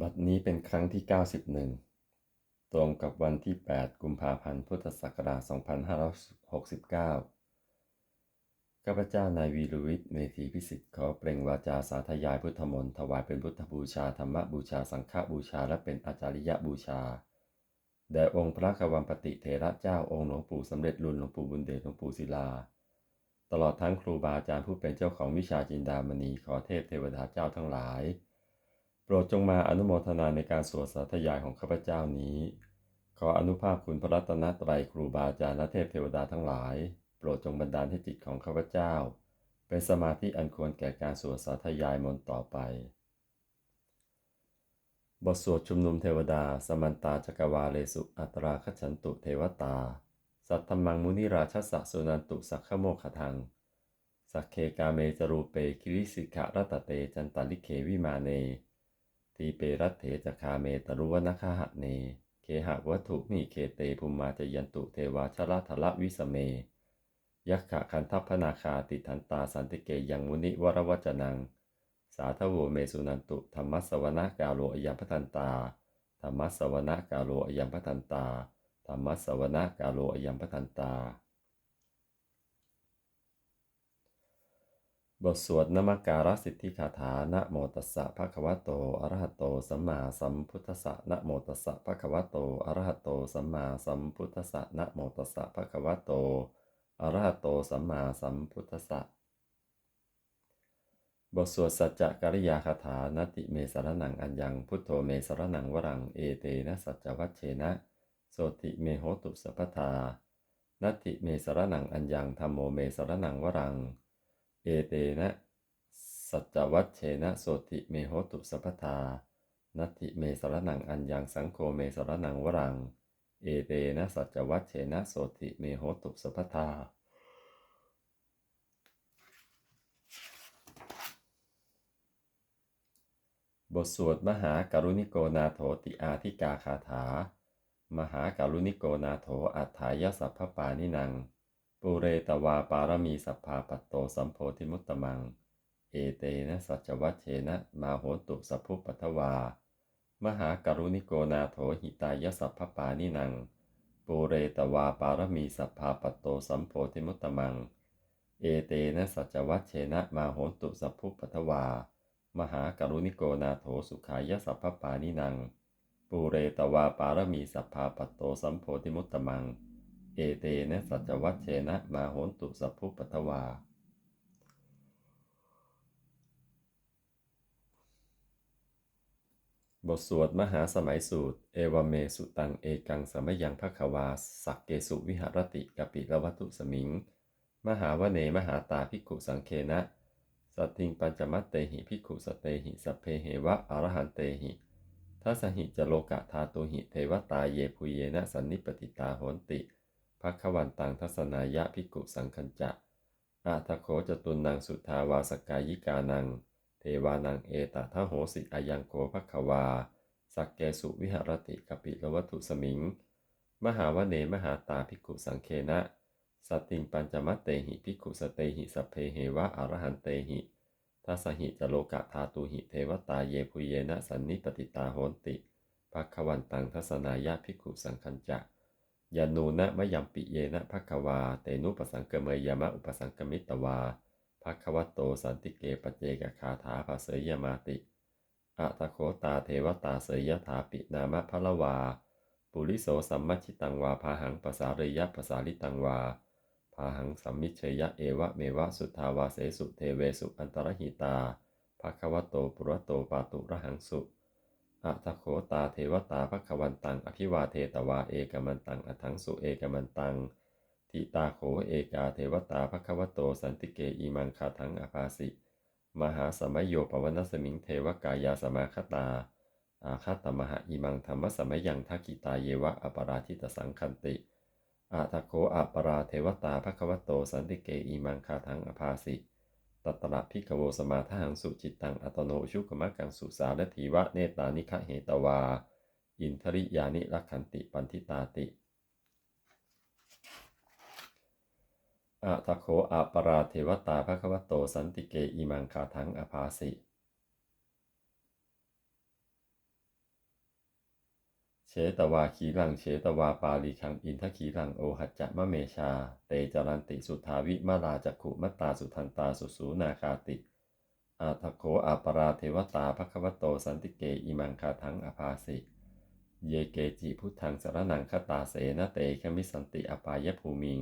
บัดนี้เป็นครั้งที่ 91 ตรงกับวันที่ 8 กุมภาพันธ์ พุทธศักราช 2569 ข้าพเจ้านายวีรวิทย์เมธีพิสิทธิ์ขอเปล่งวาจาสาธยายพุทธมนต์ถวายเป็นพุทธบูชา ธรรมบูชา สังฆบูชา และเป็นอาจาริยบูชา แด่องค์พระกวัมปติเถระเจ้าองค์หลวงปู่สำเร็จรุ่นหลวงปู่บุญเดชหลวงปู่ศิลา ตลอดทั้งครูบาอาจารย์ผู้เป็นเจ้าของวิชาจินดามณีขอเทพเทวดาเจ้าทั้งหลาย รดจงมาอนุโมทนาในการสวดสาธยายของข้าพเจ้านี้ ขออนุภาพคุณพระรัตนตรัยครูบาอาจารย์และเทพเทวดาทั้งหลาย โปรดจงบันดาลให้จิตของข้าพเจ้า เป็นสมาธิอันควรแก่การสวดสาธยายมนต์ต่อไป บทสวดชุมนุมเทวดา สมันตาจักวาเลสุอัตราคฉันตุเทวตา สัทธมังมุนิราชสะสุนันตุสักขโมขทัง สักเคกาเมจรูเปคิริสิกะรัตเตจันตลิเควิมาเน ทีเปรัตเถจคาเมตรุวนาคาหะเน เคหะวัตถุมีเคเตภูมิมาจยันตุเทวาชลทละวิสเม ยักขะคันทัพพนาคาติทันตาสันติเกยังมุนิวรวจนัง สาธโวเมสุนันตุธรรมสวนากาโลอยัมพทันตาธรรมสวนากาโลอยัมพทันตาธรรมสวนากาโลอยัมพทันตา บทสวดนมการสิทธิคาถานะโมตัสสะภะคะวะโตอะระหะโตสัมมาสัมพุทธัสสะนะโมตัสสะภะคะวะโตอะระหะโตสัมมาสัมพุทธัสสะนะโมตัสสะภะคะวะโตอะระหะโตสัมมาสัมพุทธัสสะบทสวดสัจจกริยาคาถานติเมสรนังอัญญังพุทโธเมสรนังวรังเอเตนะสัจจวัชเชนะโสติเมโหตุสัพพทา นติเมสรนังอัญญังธรรมโมเมสรนังวรัง เอเตนะ สัจวัชเชนะโสติเมโหตุสัพพทา นัตติเมสรนังอัญญังสังโฆเมสรนังวรัง เอเตนะสัจวัชเชนะโสติเมโหตุสัพพทาบทสวดมหาการุณิโกนาโถติอาธิกาคาถา มหาการุณิโกนาโถอัฏฐายสัพพปานินัง ปุเรตวาปารมีสัพพาปัตโตสัมโพธิมุตตมัง เอเตนะสัจวัชเชนะมาโหตุสัพพุปัทวา มหากรุณิโกนาโถหิตายสัพพปานินัง ปุเรตวาปารมีสัพพาปัตโตสัมโพธิมุตตมัง เอเตนะสัจวัชเชนะมาโหตุสัพพุปัทวา มหากรุณิโกนาโถสุขายสัพพปานินัง ปูเรตวาปารมีสัพพาปัตโตสัมโพธิมุตตมัง เอเตนะสัจวัชเชนะ มาโหนตุสัพพุปัทวา บทสวดมหาสมัยสูตร เอวเมสุตัง เอกังสมยังภควา สักเกสุวิหารติกปิละวัตุสมิง มหาวเนมหาตาภิกขุสังเคนะ สัตทิงปัญจมัตเตหิภิกขุสเตหิสัพเพเหวะอรหันเตหิทัสหิจโลกะธาตุหิเทวตาเยภูเยนะสันนิปติตาโหนติ ภควันตังทัศนายะภิกุสังคัญจะอาทโขจตุนังสุทาวาสกายิกานัง เทวานังเอตทะโหสิอายังโกภควา สักเกสุวิหรติกปิลวัตุสมิง มหาวเนมหาตาภิกุสังเคนะ สติงปัญจมัตเตหิภิกุสเตหิสัพเพเหวะอรหันเตหิทัสหิจโลกะธาตุหิเทวตาเยภูเยนะสันนิปติตาโหนติภควันตังทัศนายะภิกุสังคัญจะ ยานูนะมะยัมปิเยนะภควา เตนุปสังกเมยามะอุปสังกมิตวาภควโตสันติเกปเจกคาถาภาเสยมาติอะตะโคตาเทวตาเสยยถาปินามะพะละวา ปุริโสสัมมัชิตังวาพาหังภาษาเรยะภาษาลิตังวาพาหังสัมมิเชยะเอวะเมวะสุทาวาเสสุเทเวสุอันตรหิตาภควโตปุระโตปาตุระหังสุ อะทะโคตาเทวตาภควันตัง อภิวาเทตวาเอกมันตังอทังสุเอกมันตัง ทิตาโขเอกาเทวตาภควโต สันติเกอีมังคาทังอภาสิ มหาสมัยโยปวนสมิงเทวกายาสมาคตา อาคาตมหาอิมังธรรมสมัยยังทักิตาเยวะอปราทิตสังคันติอาทะโคอัปราเทวตาภควโต สันติเกอีมังคาทังอภาสิ ตัตระพิกโวสมาทหังสุจิตตังอัตโนชุกมะกังสุสาและทีวะเนตานิคะเหตวา อินทริยานิรักขันติปันทิตาติอะทะโคอาปราเทวตาภควโตสันติเกอีมังคาทังอภาสิ เชตวาขีรังเชตวาปาลีคังอินทขีรังโอหัจจะมะเมชา เตจรันติสุทาวิมาลาจักขุมัตตาสุทันตาสุสูนาคาติ อาทโคอาปราเทวตาภควโตสันติเกอิมังคาทังอภาสิ เยเกจิพุทธังสารนังคตาเสนเตคมิสันติอปายภูมิง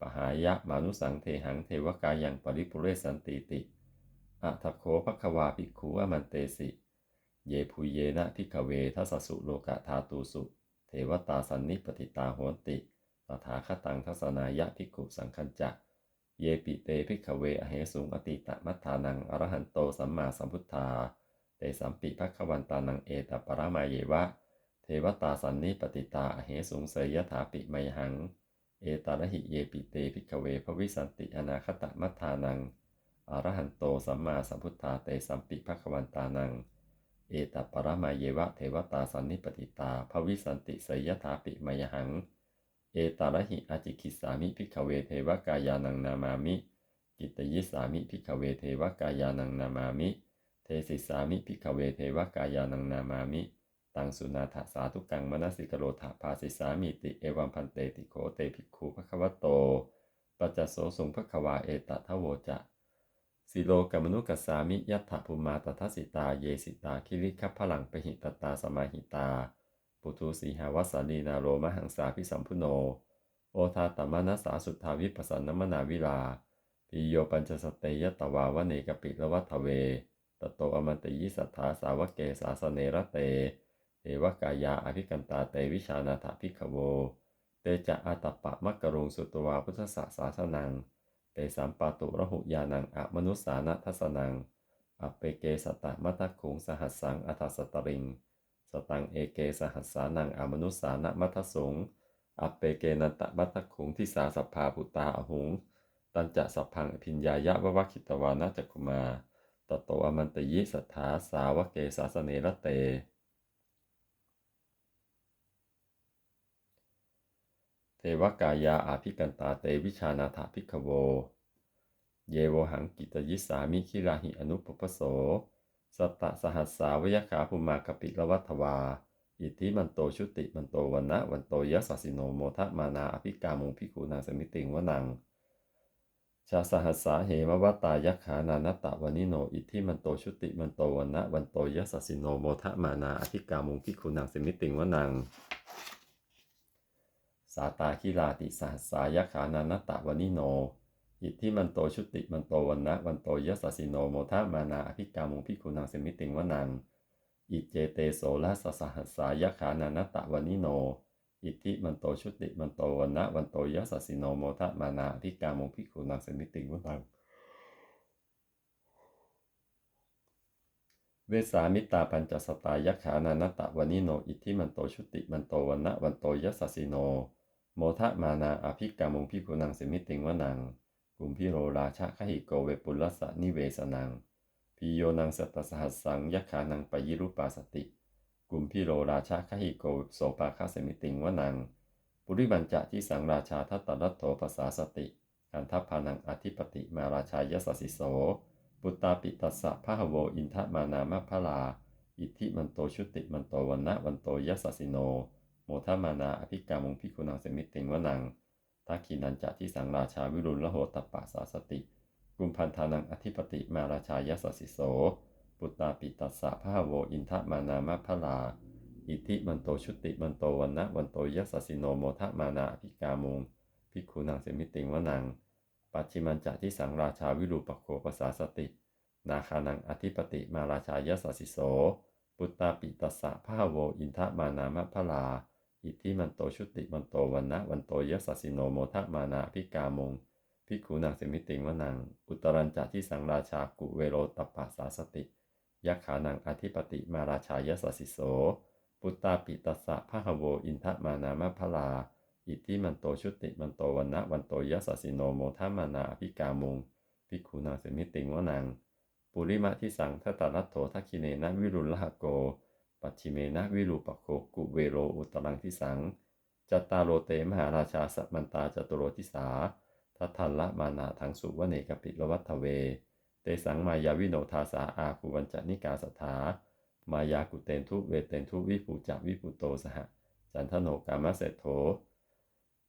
ปหายะมานุสังเทหังเทวกายังปริปุเรสันติติอัทโคภควาภิกขุอมันเตสิ เยภูเยนะพิกเวทัสสุโลกะธาตูสุ เทวตาสันนิปติตาโหติตถาคตังทัศนายะภิกุสังคัญจะเยปิเตภิกเวอเหสุงอติตะมัทธานังอรหันโตสัมมาสัมพุทธาเตสัมปิภควันตานังเอตปรมาเยวะ เทวตาสันนิปติตาอเหสุงเสยถาปิไมหัง เอตาระหิเยปิเตภิกเวภวิสันติอนาคตมัทธานังอรหันโตสัมมาสัมพุทธาเตสัมปิภควันตานัง เอตปรมาเยวะเทวตาสันนิปติตาภวิสันติเสยถาปิไมหัง เอตาระหิอาจิคิสามิพิกเวเทวกายานังนามามิ กิตยิสามิพิกเวเทวกายานังนามามิ เทศิสามิพิกเวเทวกายานังนามามิ ตังสุนาถสาธุกังมนสิกโรธาภาสิสามิติเอวัมพันเตติโคเตภิกขุภควโต ปัจจโสสุงภควาเอตทะโวจะ สิโลกัมนุกัสสามิยัตถภูมาตทัสิตา เยสิตา คิริคัพพลังปหิตตาสมาหิตา ปุถุสีหาวัสานีนาโรมหังสาพิสัมพุโน โอทาตมนัสสาสุทธาวิปัสสนมนาวิลาปิโยปัญจสเตยตวาวเนกปิละวัทเว ตโตอมันตยิสัทธาสาวเกสาสเนระเตเทวกายาอภิกันตาเตวิชานาถาภิกขโว เตจะอาตปะมักกรุงสุตวาพุทธสสาสนัง เตสัมปาตุระหุยานังอะมนุสสานัทัสนังอเปเกสตะมัตคุงสหัสสังอัตสตริง สตังเอเกสหัสสานังอมนุสสานะมัทสงอเปเกนันตะมัทคุงทิสาสัพพาปุตตาอหุง ตันจะสัพพังอภิญญายะวะวะคิตวานาจักุมาตโตอมันตยิสัทธาสาวเกสาสเนระเต เท วกายาอาภิกันตาเตวิชานาถาภิกขโว เยโวหังกิตยิสามิคิราหิอนุปปโสสตตะสหัสสาวยขาภูมากปิละวัทวา อิทิมันโตชุติมันโตวันนะวันโตยัสสสิโนโมทะมานาอภิกามุงพิกูนาสมิติงวนัง ชาสหัสสาเหมวัตตายขานานตะวานิโน อิทิมันโตชุติมันโตวันนะวันโตยัสสสิโนโมทะมานาอภิกามุงพิกูนางสมิติงวนัง สาตาคิลาติสหัสายขานานตะวนิโน อิทธิมันโตชุติมันโตวันนะวันโตยัสสิโนโมทะมานาอภิกามุงพิกุนังสมิติงวนัง อิเจเตโสละสสหัสายขานานตะวนิโน อิทธิมันโตชุติมันโตวันนะวันโตยัสสิโนโมทะมานาอภิกามุงพิกุนังสมิติงวนังเวสามิตาปัญจสตายขานานตะวานิโน อิทธิมันโตชุติมันโตวันนะวันโตยัสสิโน โมทะมานาอภิกามุงพิกุนังสมิติงวนังกุมพิโรราชะขหิโกเวปุลสะนิเวสนังพิโยนังสัตสหัสสังยักขานังปยิรุปาสติ กุมพิโรราชะขหิโกโสปาคาสมิติงวนัง ปุริบัญจะที่สังราชาทัตตรัตโถภาษาสติกันทัพพานังอธิปติมาราชายสสิโส ปุตตาปิตัสสะพะหโวอินทมานามะพะลา อิทธิมันโตชุติมันโตวันนะวันโตยสสิโน โมทมานาอภิกามุงพิกุนังสมิติงวนังทักขีนันจะที่สังราชาวิรุณละโหตปะสาสติ กุมพันธานังอธิปติมาราชายสสสิโส ปุตตาปิตัสสะพะโวอินทมานามะพะลา อิทิมันโตชุติมันโตวันนะวันโตยัสสิโนโมทมานาอภิกามุงพิกุนังสมิติงวนัง ปัจฉิมันจะที่สังราชาวิรูปโคปสาสติ นาคานังอธิปติมาราชายสสสิโส ปุตตาปิตัสสะพะโวอินทมานามะพะลา อิทธิมันโตชุติมันโตวันนะวันโตยัสสสิโนโมทมานาพิกามงพิกขุนังสมิติงวนัง อุตรัญจะที่สังราชากุเวโรตปะสาสติยักขานังอธิปติมาราชายสสสิโส ปุตตาปิตัสสะพะโวอินทมานามะพะลา อิทธิมันโตชุติมันโตวันนะวันโตยัสสสิโนโมทมานาพิกามงพิกขุนังสมิติงวนัง ปุริมะที่สังทัตตรัตโถทักขิเนนะวิรุณลหโก ปัจฉิเมนะวิรูปโคกุเวโรอุตรังทิสังจัตตาโรเตมหาราชาสัมมันตาจตุโรทิสาทัทันละมานาทังสุวเนกปิลวัตเว เตสังมายาวิโนทาสาอาคุวันจนิกาสถามายากุเตนทุเวเตนทุวิภูจักวิภูโตสหจันทโนกามะเสโถ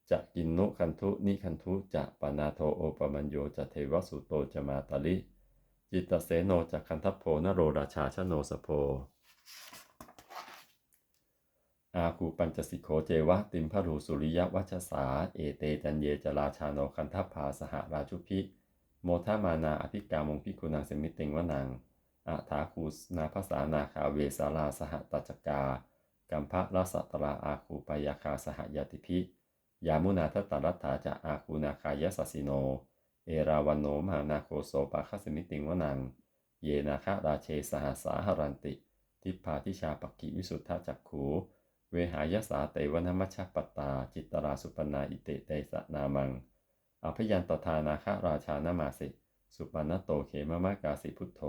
จะกินนุคันทุนิคันทุจะปนาโทโอปมัญโยจะเทวสุโตจะมาตาลิ จิตตเสโนจะคันทัพโพนโรราชาชโนสโพ อาคูปัญจสิโขเจวะติมพรูสุริยวัชสา เอเตจันเยจราชาโนคันทัพพาสหราชุพิ โมทามานาอภิกามงพิกุณังเสมิติงวนังอาถาคูนาภาษานาคาเวสาลาสหตัจกา กัมพะรัสตราอาคูปยาคาสหยติพิ ยามุนาทตรัตถาจะอาคูนาคายสสิโน เอราวันโนมหานาโคโสปะคสมิติงวนัง เยนาคาราเชสหสาหรันติ ทิพาทิชาปกิวิสุทธจักขู เวหายสาเตวนมัชฌปตา จิตตราสุปนาอิเตเตสนามัง อภยันตทานาคราชานามาสิ สุปนโตเขมมะกาสิพุทโธ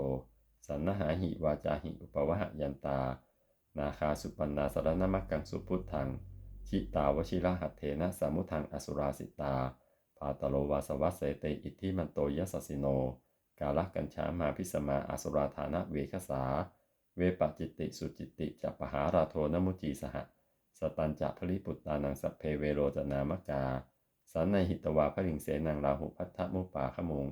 สันนหาหิวาจาหิอุปวหยันตา นาคาสุปนาสรณมักกังสุพุทธัง ชิตาวชิระหัตเถนะสามุทังอสุราสิตา พาตโลวาสวัสเสเตอิทธิมันโตยสสิโน กาลกัญชามาพิสมาอสุราธานะเวคสา เวปจิตติสุจิตติจัปหาราโทนมุจีสหะ สตันจะพลิปุตตานังสัพเพเวโรจนามกา สันในหิตวาพริงเสนังราหุพัทธมุปาขมุง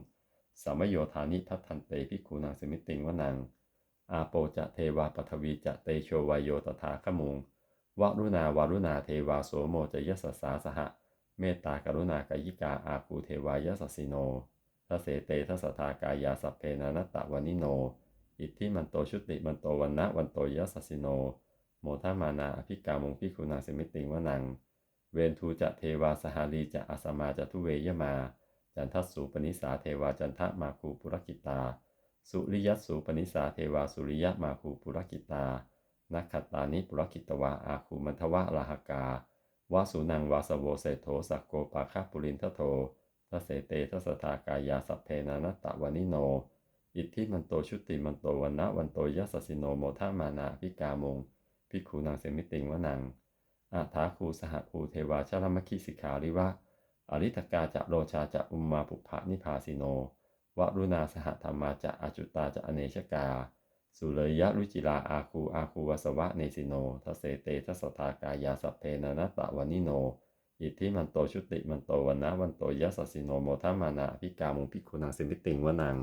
สมโยธานิทัทันเตพิคูนังสมิติงวนัง อาโปจะเทวาปทวีจะเตโชวายโยตถาขมุงวรุณาวารุณาเทวาโสโมจะยสสาสหะ เมตตากรุณากายิกาอาคูเทวายสสิโนทเสเตทสทากายาสัพเพนานัตตะวานิโน อิทธิมันโตชุติมันโตวันนะวันโตยะสสิโน โมทามานาอภิกามงพิคุณาสมิติงวนัง เวนทูจะเทวาสหาลีจะอาสมาจะทุเวยมา จันทัสสูปนิสาเทวาจันทะมาคูปุรกิตา สุริยัสสูปนิสาเทวาสุริยะมาคูปุรกิตา นักขัตตานิปุรกิตวาอาคูมันทวะลาหกาวาสุนังวาสโวเศโธสักโกปาคาปุรินทโททเสเตทสทากายาสัพเพนานัตตะวานิโน อิทธิมันโตชุติมันโตวันนะวันโตยัสสิโนโมทามานาพิกามงพิคูนางเสมิติงวนังอาถาคูสหคูเทวาชาลมคิสิกาลิวะอริตกาจะโรชาจะอุมมาปุภะนิพาสิโนวรุณาสหธรรมาจะอาจุตาจะอเนชกา สุเลยยะรุจิลาอาคูอาคูวสวะเนสิโนทเสเตทสทากายาสัพเพนานัตตะวานิโน อิทธิมันโตชุติมันโตวันนะวันโตยัสสิโนโมทามานาพิกามุงพิคุณังสิมิติงวนัง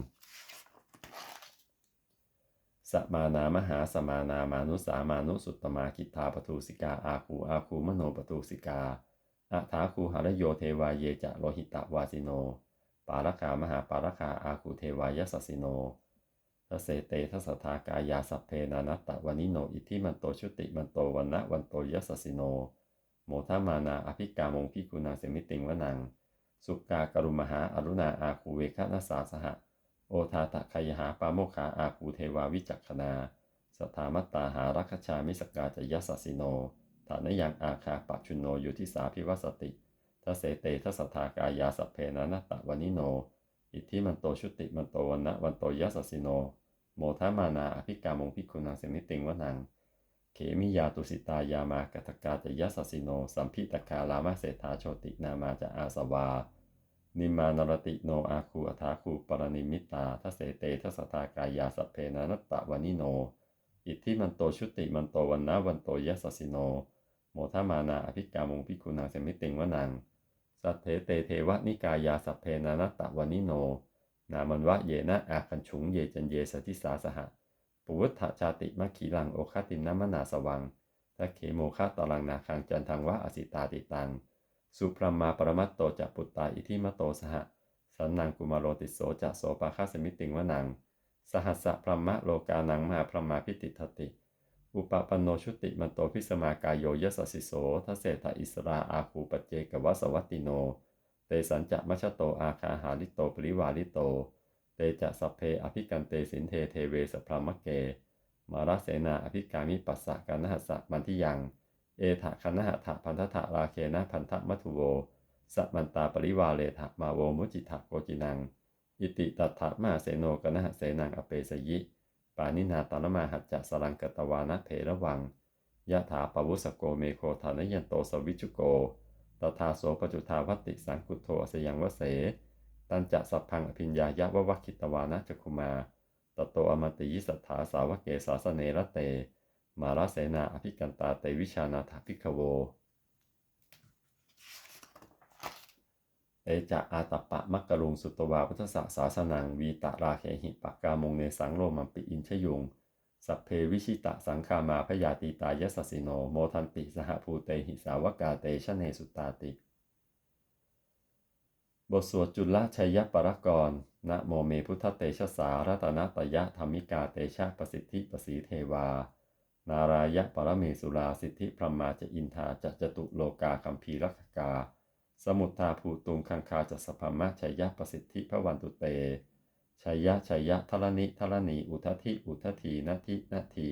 สมานามหาสมานามานุสามานุสุตตมากิทาปทุสิกาอาคูอาคูมโนปทุสิกาอัฐาคูหารโยเทวาเยจะโลหิตะวาสิโน ปารคามหาปารคาอาคูเทวายสสิโนทเสเตทสทากายาสัพเพนานัตตะวานิโน อิทิมันโตชุติมันโตวันนะวันโตยสสิโน โมทามานาอภิกามงพิกุณาเสมิติงวนัง สุกากรุมหาอรุณาอาคูเวคนัสาสหะ อทาตะคยหาปาโมขาอาคูเทวาวิจักขนาสถามัตตาหารักชามิสกาจยสสิโนฐานยังอาคาปัจจุโนอยู่ที่สาพิวสติทเสเตทสทากายาสัพเพนานัตตะวานิโน อิทธิมันโตชุติมันโตวันนะวันโตยัสสิโน โมทามานาอภิกามงพิกุณังเสมิติงวนัง เขมิยาตุสิตายามากัตกาจะยัสสิโน สัมพิตคาลามาเศธาโชตินามาจะอาสวา นิมานรติโนอาคูอัฐาคูปรณิมิตาทัเสเตทัสทากายาสัพเพนานัตตะวานิโน อิทธิมันโตชุติมันโตวันนะวันโตยัสสิโน โมทามานาอภิกามงพิกุณาเสมิติงวนัง สัทเถเตเทวนิกายาสัพเพนานัตตะวานิโน นามันวะเยนะอาคันฉุงเยจันเยสติสาสหะปุวุฒชาติมัคคีลังโอคตินนามนาสวังทะเขโมคาตลังนาคังจันทังวะอสิตาติตัง สุพรหมาปรมัตโตจะปุตตาอิทิมโตสหะสันนังกุมารโรติโสจะโสปาคาสมิติงวนัง สหัสสะพรมะโลกานังมหาพรหมาพิติทติ อุปปันโนชุติมันโตพิสมากายโยยสสิโสทเศธอิสราอาคูปเจกวสวัตติโน เตสัญจะมัชโตอาคาหาลิโตปริวาลิโต เตจะสัพเพอภิกันเตสินเทเทเวสพรมเก มาราเสนาอภิกามิปัสสะกันนหัสสะมันทิยัง เอถะคันหะถะพันธะราเคนะพันธะมัทุโวสัมันตาปริวาเลถะมาโวมุจิถะโกจินัง อิติตัถะมาเสโนกนะหะเสนังอเปสยิ ปานินาตานมาหัจจะสลังกตวานะเพระวังยะถาปวุสโกเมโคทานยันโตสวิจุโกตถาโสปจุทาวติสังกุโทอสยังวเส ตันจะสัพพังอภิญญายะวะวัคคิตวานะจคุมาตโตอมติยิสัทธาสาวเกสาสเนระเต มาราเสนาอภิกันตาเตวิชานาถาภิกขโวเอจะอาตปะมักกะรุงสุตวาพุทธสสาสนังวีตะราเคหิปักกามงเนสังโรมัมปิอินชยุง สัพเพวิชิตะสังคามาพยาติตายสสสิโน โมทันติสหภูเตหิสาวกาเตชะเนสุตาติ บทสวดจุลชัยยปรกรณ์นะโมเมพุทธเตชะสารัตนตยะธรรมิกาเตชะประสิทธิประสีเทวา นารายะปรเมสุราสิทธิพรหมาจะอินทาจะจตุโลกาคัมภีรักกา สมุทธาภูตุงคังคาจะสพมะชัยยะประสิทธิพระวันตุเตชัยยะชัยยะทรณิทรณีอุทธิอุทธีนาทินาที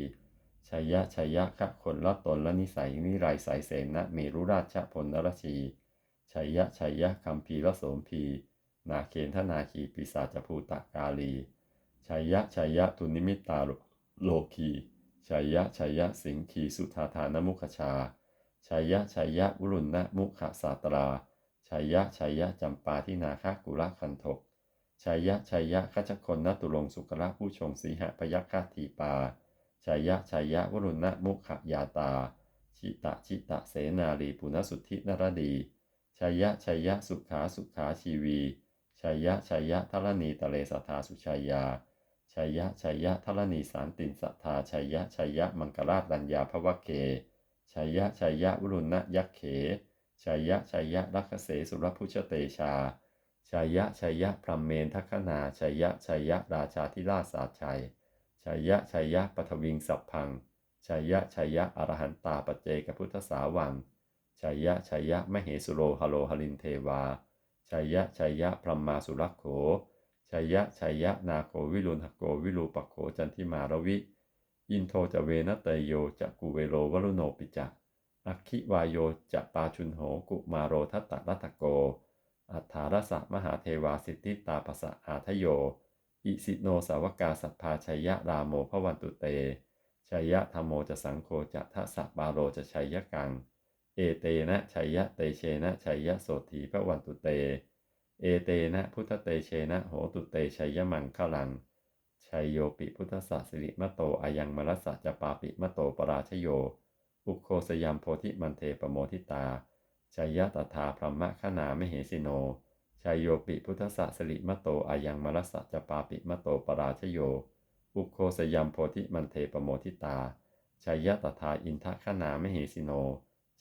ชัยยะชัยยะขะคนละตนละนิสัยนิไรสายเสนะเมรุราชพลนรชีชัยยะชัยยะคัมภีรโสมพีนาเคนทนาคีปิศาจภูตกาลีชัยยะชัยยะตุนิมิตาโลคี ชัยยะชัยยะสิงคีสุธาธานมุขชา ชัยยะชัยยะวุรุณนะมุขสาตรา ชัยยะชัยยะจำปาที่นาคากุละคันทกชัยยะชัยยะขจคนนตุลงสุกระผู้ชงสีหะพยัคฆาทีปา ชัยยะชัยยะวรุณนะมุขยาตา ชิตะชิตะเสนาลีปุณสุทธินรดี ชัยยะชัยยะสุขาสุขาชีวี ชัยยะชัยยะทรณีตะเลสทาสุชัยยา ชัยยะชัยยะทรณีสารตินสัทธาชัยยะชัยยะมังกราชดัญญาภวะเกชัยยะชัยยะวรุณยักเขชัยยะชัยยะรักเสสุรพุชเตชาชัยยะชัยยะพรหมเมนทัคนาชัยยะชัยยะราชาธิราชสาชัยชัยยะชัยยะปฐวิงสัพพังชัยยะชัยยะอรหันตาปเจกพุทธสาวังชัยยะชัยยะมเหสุโรหโลหลินเทวาชัยยะชัยยะพรหมาสุรักโข ชัยยะชัยยะนาโควิรุณหโกวิรูปโขจันทิมารวิ อินโทจะเวนเตโยจะกุเวโรวรุโนปิจะอัคคิวายโยจะปาชุนโหกุมาโรทัตตะรัตโก อัฏฐารสะมหาเทวาสิทธิตาปสะอาทโย อิสิโนสาวกาสัพพาชัยยะรามโมพวันตุเตชัยยะธรรมโมจะสังโฆจะทัสสะบาโรจะชัยยะกัง เอเตนะชัยยะเตเชนะชัยยะโสถีพระวันตุเต เอเตนะพุทธเตเชนะโหตุเตชัยยะมังคลังชัยโยปิพุทธสัสิริมะโตอายังมรัสสะจปาปิมะโตปราชโย อุโคสยามโพธิมันเทปโมทิตาชัยยะตถาพรหมคณามเหสิโนชัยโยปิพุทธสัสิริมะโตอายังมรัสสะจปาปิมะโตปราชโย อุโคสยามโพธิมันเทปโมทิตาชัยยะตถาอินทคณามเหสิโน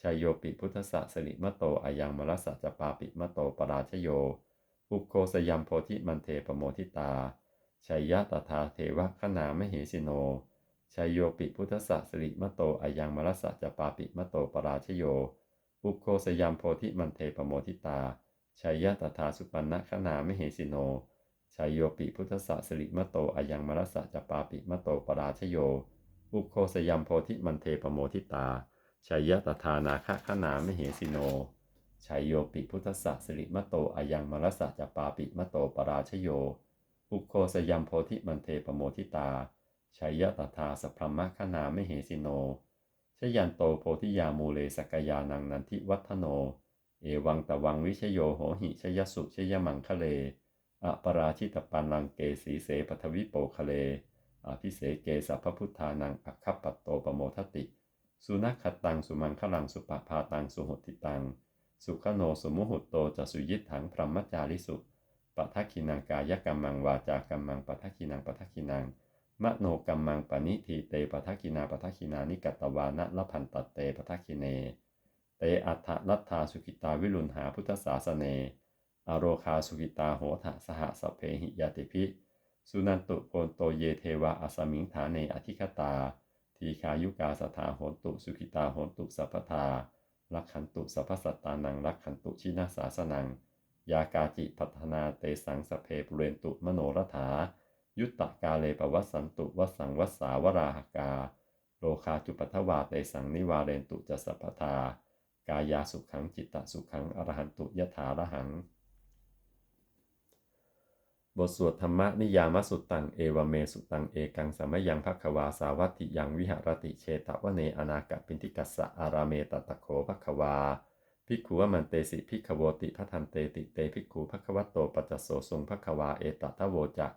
ชัยโยปิพุทธสัสิริมะโตอายังมรัสสะจปาปิมะโตปราชโย อุโคสยามโพธิมันเทปโมทิตา ชัยยะตถาเทวะขนามเหสิโน ชัยโยปิพุทธสัสริมะโตอายังมรัสะจะปาปิมะโตปราชโย อุโคสยามโพธิมันเทปโมทิตา ชัยยะตถาสุปันนะขนามเหสิโน ชัยโยปิพุทธสัสริมะโตอายังมรัสะจะปาปิมะโตปราชโย อุโคสยามโพธิมันเทปโมทิตา ชัยยะตถานาคะขนามเหสิโน ชัยโยปิพุทธสัสริมะโตอายังมรัสสะจะปาปิมะโตปราชโย อุโคสยามโพธิมันเทปโมทิตาชัยยะตถาสัพพมะคณามเหสิโนชยันโตโพธิยามูเลสกยานังนันทิวัฒโน เอวังตะวังวิชโยโหหิชยสุชยมังคะเลอปราชิตปันลังเกสีเสปทวิโปคะเลอภิเสเกสัพพุทธานังอัคคปัตโตปโมทติ สุนัขตังสุมังคลังสุปปาตังสุหติตัง สุขโนสมุหุตโตจะสุยิตถังพรหมจาริสุปะทักขินังกายกรรมังวาจากรรมังปะทักขินังปะทักขินังมโนกรรมังปณิทีเตปะทักขินาปะทักขินานิกัตวานะละพันตเตปะทักขิเน เตอัฏฐนัตถาสุกิตาวิรุณหาพุทธศาสเน อโรคาสุกิตาโหทะสหสเพหิยติพิสุนันตุโกนโตเยเทวะอสมิงฐานเนอธิคตา ทีคายุกาสถาโหตุสุขิตาโหตุสัพพทา รักขันตุสัพพสัตตานังรักขันตุชินาสาสนัง ยากาจิพัฒนาเตสังสเพปุเรนตุมโนรถา ยุตตะกาเลปวัสันตุวสังวสสาวราหกา โลคาจุปัทวาเตสังนิวาเรนตุจะสัพพทากายาสุขังจิตตสุขังอรหันตุยถาระหัง บทสวดธรรมนิยามสุตตัง เอวเมสุตัง เอกังสมยังภัควาสาวัตติยังวิหรติเชตวเนอนากะปินทิกัสสะอาราเมตตะโขภัควาภิกขุวมันเตสิภิกขโวติพัทันเตติเตภิกขุภัควัตโตปัจจโสสุงภัควาเอตตะโวจะ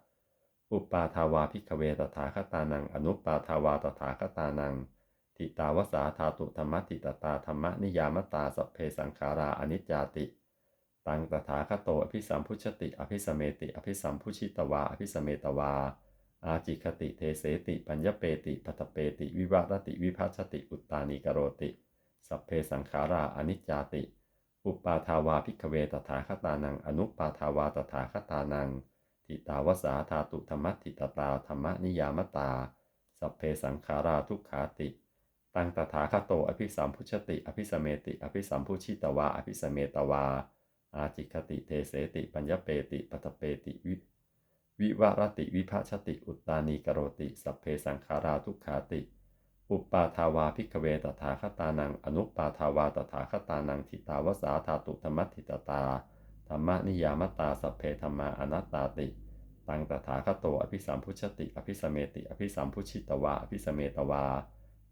อุปาทาวาพิกเวตถาคตานัง อนุปาทาวาตถาคตานังทิตาวสาธาตุธรรมติตตาธรรมนิยามตาสัพเพสังขาราอนิจจาติ ตังตถาคโตอภิสัมพุชติ อภิสเมติ อภิสัมพุชิตวา อภิสเมตวา อาจิคติเทเสติ ปัญญเปติปัตเปติ วิวัตติ วิภัชติ อุตตานิกโรติ สัพเพสังขาราอนิจจาติ อุปาทาวาพิกเวตถาคตานัง อนุปาทาวาตถาคตานัง ทิตาวสาธาตุธรรมติตตาธรรมนิยามตา สัพเพสังขาราทุกขาติตังตถาคโต อภิสัมพุชติ อภิสเมติ อภิสัมพุชิตวา อภิสเมตวา อาจิคติเทเสติปัญญเปติปัตเปติวิวิวรติวิภัชติอุตตานีกโรติสัพเพสังขาราทุกขาติ อุปาทาวาพิกเวตถาคตานัง อนุปาทาวาตถาคตานังทิตาวสาธาตุธรรมติตตาธรรมนิยามตาสัพเพธรรมาอนัตตาติ ตังตถาคโตอภิสัมพุชติอภิสเมติ อภิสัมพุชิตวาอภิสเมตวา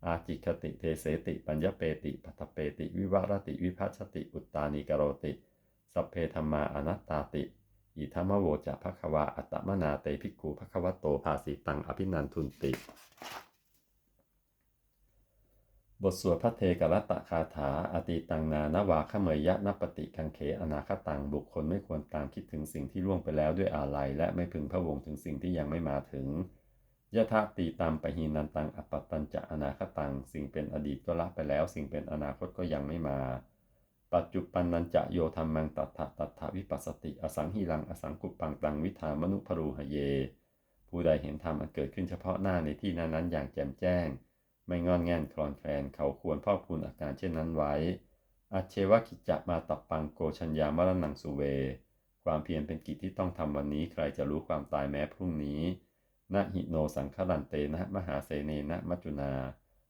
อาจิคติเทเสติ ปัญญเปติปัตเปติ วิวรติวิภัชติอุตตานีกโรติ สัพเพธรรมาอนัตตาติ อิธรรมโวจะภควาอัตมนาเตภิกขุภควโตภาสิตังอภินันทุนติ บทสวดพระเทกรัตตคาถาอติตังนานวาขเมยยะนปฏิคังเขอนาคตังบุคคลไม่ควรตามคิดถึงสิ่งที่ล่วงไปแล้วด้วยอาลัยและไม่พึงพะวงถึงสิ่งที่ยังไม่มาถึงยะทะตีตามปหินันตังอปปตัญจะอนาคตัง สิ่งเป็นอดีตก็ละไปแล้ว สิ่งเป็นอนาคตก็ยังไม่มา ปัจจุปันนันจะโยธรรมังตัทธะตัทธวิปัสสติ อสังหิรัง อสังกุปังตังวิธามนุพรูหเย ผู้ใดเห็นธรรมอันเกิดขึ้นเฉพาะหน้าในที่นั้นๆอย่างแจ่มแจ้ง ไม่งอนแง่นคลอนแคลนเขาควรพอกพูนอาการเช่นนั้นไว้อาเชวะกิจจะมาตับปังโกชัญญามรณังสุเว ความเพียรเป็นกิจที่ต้องทำวันนี้ใครจะรู้ความตายแม้พรุ่งนี้นะหิโนสังคลันเตนะมหาเสเนนะมัจจุนา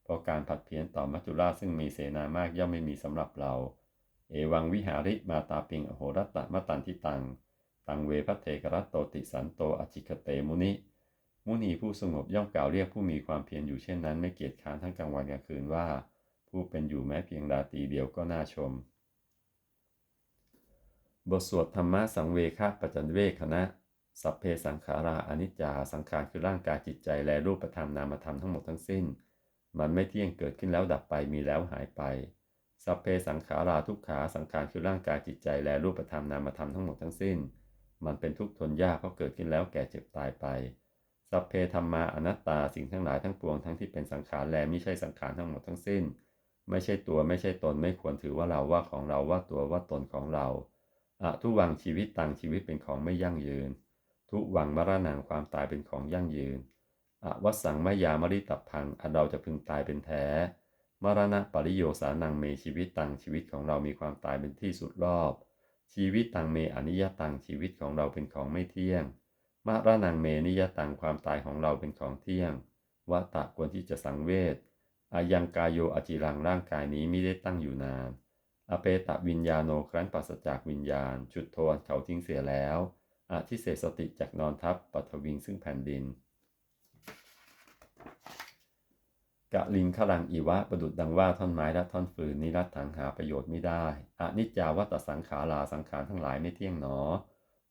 เพราะการผัดเพี้ยนต่อมัจจุราชซึ่งมีเสนามากย่อมไม่มีสำหรับเรา เอวังวิหาริมาตาปิงอโหรัตตมะตันทิตัง ตังเวพัเทกรัตโตติสันโตอจิคเตมุนิ มุนีผู้สงบย่อมกล่าวเรียกผู้มีความเพียรอยู่เช่นนั้นไม่เกียจค้านทั้งกลางวันกลางคืนว่า ผู้เป็นอยู่แม้เพียงราตรีเดียวก็น่าชม บทสวดธรรมะสังเวคะปัจจันเวคณะสัพเพสังขาราอนิจจาสังขารคือร่างกายจิตใจและรูปธรรมนามธรรมทั้งหมดทั้งสิ้น มันไม่เที่ยงเกิดขึ้นแล้วดับไปมีแล้วหายไป สัพเพสังขาราทุกขาสังขารคือร่างกายจิตใจและรูปธรรมนามธรรมทั้งหมดทั้งสิ้น มันเป็นทุกข์ทนยากเพราะเกิดขึ้นแล้วแก่เจ็บตายไป สัพเพธรรมาอนัตตาสิ่งทั้งหลายทั้งปวงทั้งที่เป็นสังขารและไม่ใช่สังขารทั้งหมดทั้งสิ้น ไม่ใช่ตัวไม่ใช่ตนไม่ควรถือว่าเราว่าของเราว่าตัวว่าตนของเราอะทุวังชีวิตต่างชีวิตเป็นของไม่ยั่งยืน ทุวังมรณะความตายเป็นของยั่งยืนอะวัสังมยามริตับพังอันเราจะพึงตายเป็นแท้ มรณะปริโยสานังเมชีวิตต่างชีวิตของเรามีความตายเป็นที่สุดรอบ ชีวิตต่างเมอนิยตังชีวิตของเราเป็นของไม่เที่ยงมรณงเมนิยตังความตายของเราเป็นของเที่ยงวะตะควรที่จะสังเวชอายังกายโยอจิรังร่างกายนี้ไม่ได้ตั้งอยู่นาน อเปตะวิญญาโนครั้นปราศจากวิญญาณ จุดโทนเขาทิ้งเสียแล้วอาทิเศสติจากนอนทับปัทวิงซึ่งแผ่นดิน กะลิงขลังอีวะประดุดดังว่าท่อนไม้และท่อนฟืนนิรัตถังหาประโยชน์ไม่ได้อนิจจาวัตสังขาราสังขารทั้งหลายไม่เที่ยงหนอ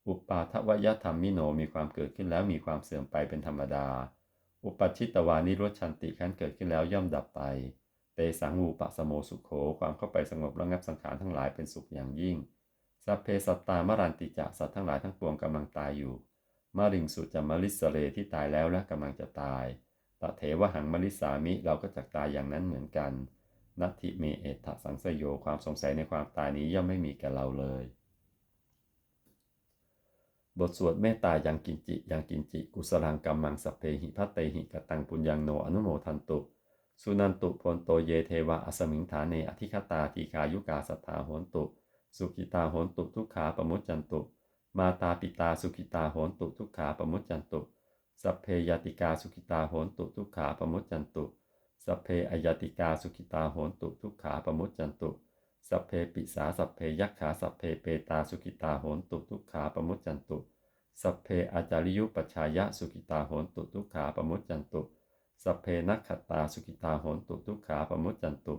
อุปาทวยธรรมมิโนมีความเกิดขึ้นแล้วมีความเสื่อมไปเป็นธรรมดา อุปชิตวานิโรชันติขั้นเกิดขึ้นแล้วย่อมดับไป เตสังวูปะสโมสุขโขความเข้าไปสงบระงับสังขารทั้งหลายเป็นสุขอย่างยิ่งสัพเพสัตตามรันติจะสัตว์ทั้งหลายทั้งปวงกำลังตายอยู่มาริงสุจะมลิสเรที่ตายแล้วและกำลังจะตาย ตเถวหังมลิสามิ เราก็จะตายอย่างนั้นเหมือนกัน นัตถิเมเอตสังสยโย ความสงสัยในความตายนี้ย่อมไม่มีแก่เราเลย บทสวดเมตตายังกินจิยังกินจิ กุสลังกัมมังสเพหิพัตเตหิกตังปุญญังโนอนุโมทันตุ สุนันตุพลโตเยเทวะอสมิงฐานเนอธิคตาทีคายุกาสัทธาโหนตุ สุกิตาโหนตุทุกขาปมุจจันตุ มาตาปิตาสุกิตาโหนตุทุกขาปมุจจันตุ สัพเพยติกาสุกิตาโหนตุทุกขาปมุจจันตุสัพเพอยติกาสุกิตาโหนตุทุกขาปมุจจันตุสัพเพปิสาสัพเพยักขาสัพเพเปตาสุกิตาโหนตุทุกขาปมุจจันตุสัพเพอาจาริยุปชายะสุกิตาโหนตุทุกขาปมุจจันตุสัพเพนักขตาสุกิตาโหนตุทุกขาปมุจจันตุ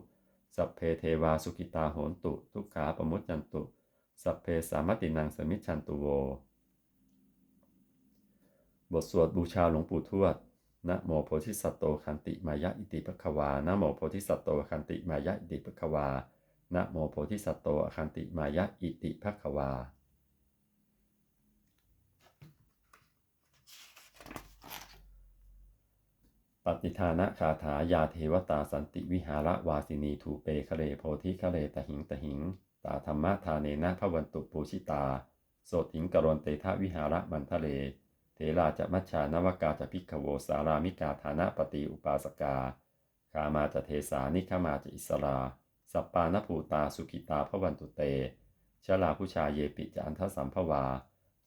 สัพเพเทวาสุกิตาโหนตุทุกขาปมุจจันตุสัพเพสามตินังสมิจฉันตุโว บทสวดบูชาหลวงปู่ทวดนะโมโพธิสัตโตคันติมายะอิติปะคะวานะโมโพธิสัตโตคันติมายะอิติปะคะวานะโมโพธิสัตโตคันติมายะอิติภะคะวา ปฏิทานะคาถายาเทวตาสันติวิหารวาสินีทูเปคะเลโพธิคะเลตหิงตหิง ตาธรรมะทาเนนะพระวันตุปูชิตา โสถิงกรณเตทะวิหารมันทะเล เทราจะมัชชานวกาจะพิกขโวสารามิกาฐานะปฏิอุปาสกากามาจะเทสานิขมาจะอิสราสัปปานภูตาสุขิตาพระวันตุเตชลาผู้ชาเยปิจอันทสัมภวา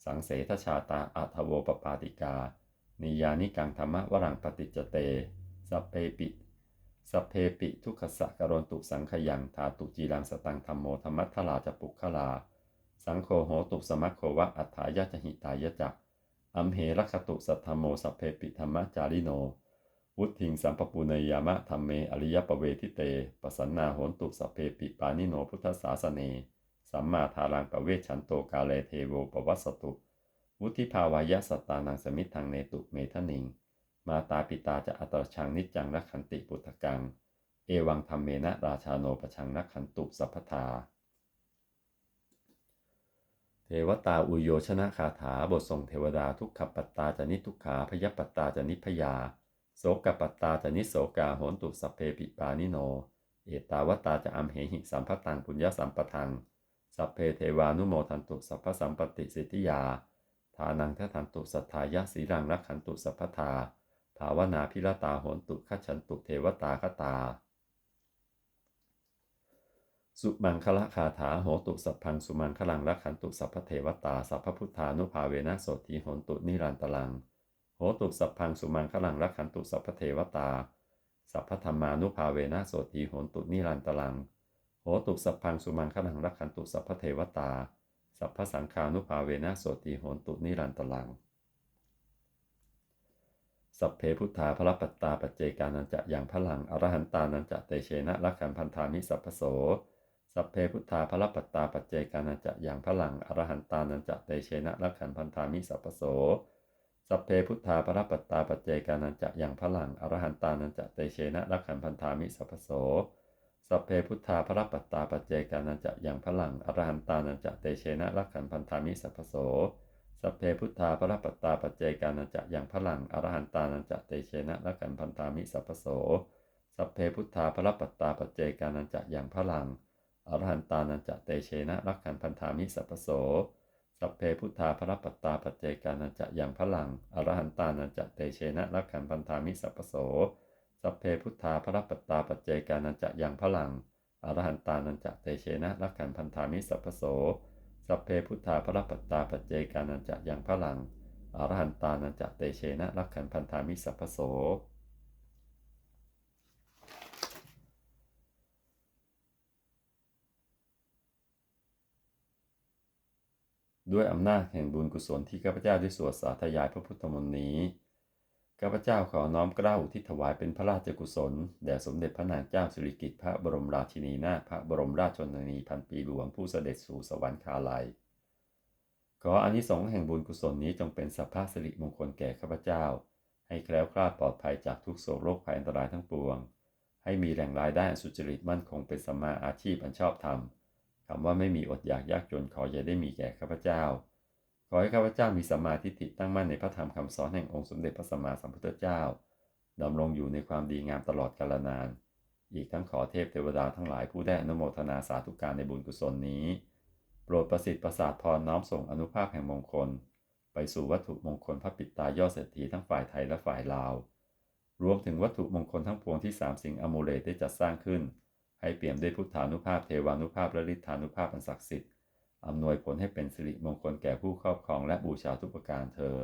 สังเสทชาตาอัทโวปปาติกา นิยานิกังธรรมะวรังปฏิจเต สัพเพปิสัพเพปิทุกขสะกรณตุสังขยังธาตุจีรังสตังธรรมโมธรรมัทลาจะปุคลา สังโฆโหตุสมัคโควะอัฏฐายะจหิตายะจัก อัมเหรักขตุสัทธโมสัพเพปิธรรมจาริโน วุฒิงสัมปปุเนยามะธรรมเมอริยปเวทิเตปสันนาโหนตุสัพเพปิปานิโนพุทธศาสเน สัมมาทารังปเวชันโตกาเลเทโวปวัสสตุ วุธิภาวายะสัตตานังสมิทังเนตุเมทนิง มาตาปิตาจะอัตรชังนิจังรักขันติปุตตกัง เอวังธรรมเมนะราชาโนปชังนักขันตุสัพพทา เทวตาอุโยชนะคาถาบทส่งเทวดาทุกขปัตตาจะนิทุกขาพยปัตตาจะนิพยา โสกปัตตาจะนิโสกาโหนตุสัพเพปิปานิโน เอตาวตาจะอัมเหหิสัมพตังปุญญสัมปทัง สัพเพเทวานุโมทันตุสัพพสัมปติสิทธิยา ทานังททันตุสัทธายะสีรังรักขันตุสัพพทา ภาวนาพิรตาโหนตุขฉันตุเทวตาคตา สุมังคละคาถาโหตุสัพพังสุมังคลังรักขันตุสัพพเทวตาสัพพพุทธานุภาเวนะโสทีโหนตุนิรันตลัง โหตุสัพพังสุมังคลังรักขันตุสัพพเทวตา สัพพธรรมานุภาเวนะโสทีโหนตุนิรันตลัง โหตุสัพพังสุมังคลังรักขันตุสัพพเทวตา สัพพสังฆานุภาเวนะโสติโหนตุนิรันตลัง สัพเพพุทธาพระปัตตาปัจเจกานันจะอย่างพลังอรหันตานันจะเตเชนะรักขันพันธามิสัพพโส สัพเพพุทธาพระปัตตาปัจเจกานันจะอย่างพลังอรหันตานันจะเตเชนะรักขันพันธามิสัพโส สัพเพพุทธาพระปัตตาปัจเจกานันจะอย่างพลังอรหันตานันจะเตเชนะรักขันพันธามิสัพโส สัพเพพุทธาพระปัตตาปัจเจกานันจะอย่างพลังอรหันตานันจะเตเชนะรักขันพันธามิสัพโส สัพเพพุทธาพระปัตตาปัจเจกานันจะอย่างพลังอรหันตานันจะเตเชนะรักขันพันธามิสัพโส สัพเพพุทธาพระปัตตาปัจเจกานันจะอย่างพลัง อรหันตานันจะเตเชนะรักขันพันธามิสัพโส สัพเพพุทธาพระปัตตาปัจเจกานันจะอย่างพลังอรหันตานันจะเตเชนะรักขันพันธามิสัพโส สัพเพพุทธาพระปัตตาปัจเจกานันจะอย่างพลังอรหันตานันจะเตเชนะรักขันพันธามิสัพโส สัพเพพุทธาพระปัตตาปัจเจกานันจะอย่างพลังอรหันตานันจะเตเชนะรักขันพันธามิสัพโส ด้วยอำนาจแห่งบุญกุศลที่ข้าพเจ้าได้สวดสาธยายพระพุทธมนต์นี้ข้าพเจ้าขอน้อมเกล้าที่ถวายเป็นพระราชกุศลแด่สมเด็จพระนางเจ้าสิริกิติ์พระบรมราชินีนาถพระบรมราชชนนีพันปีหลวงผู้เสด็จสู่สวรรคาลัย ขออานิสงส์แห่งบุญกุศลนี้จงเป็นสัพพะสิริมงคลแก่ข้าพเจ้า ให้แคล้วคลาดปลอดภัยจากทุกโศกโรคภัยอันตรายทั้งปวง ให้มีแหล่งรายได้สุจริตมั่นคงเป็นสมมาอาชีพอันชอบธรรม คำว่าไม่มีอดอยากยากจนขออย่าได้มีแก่ข้าพเจ้า ขอให้ข้าพเจ้ามีสัมมาทิฏฐิตั้งมั่นในพระธรรมคำสอนแห่งองค์สมเด็จพระสัมมาสัมพุทธเจ้าดำรงอยู่ในความดีงามตลอดกาลนาน อีกทั้งขอเทพเทวดาทั้งหลายผู้ได้อนุโมทนาสาธุการในบุญกุศลนี้ โปรดประสิทธิ์ประสาทพรน้อมส่งอนุภาพแห่งมงคล ไปสู่วัตถุมงคลพระปิดตายอดเศรษฐีทั้งฝ่ายไทยและฝ่ายลาว รวมถึงวัตถุมงคลทั้งปวงที่สามสิ่งอมูเลตได้จัดสร้างขึ้น ให้เปี่ยมด้วยพุทธานุภาพเทวานุภาพและฤทธานุภาพอันศักดิ์สิทธิ์อำนวยผลให้เป็นสิริมงคลแก่ผู้ครอบครองและบูชาทุกประการเทอ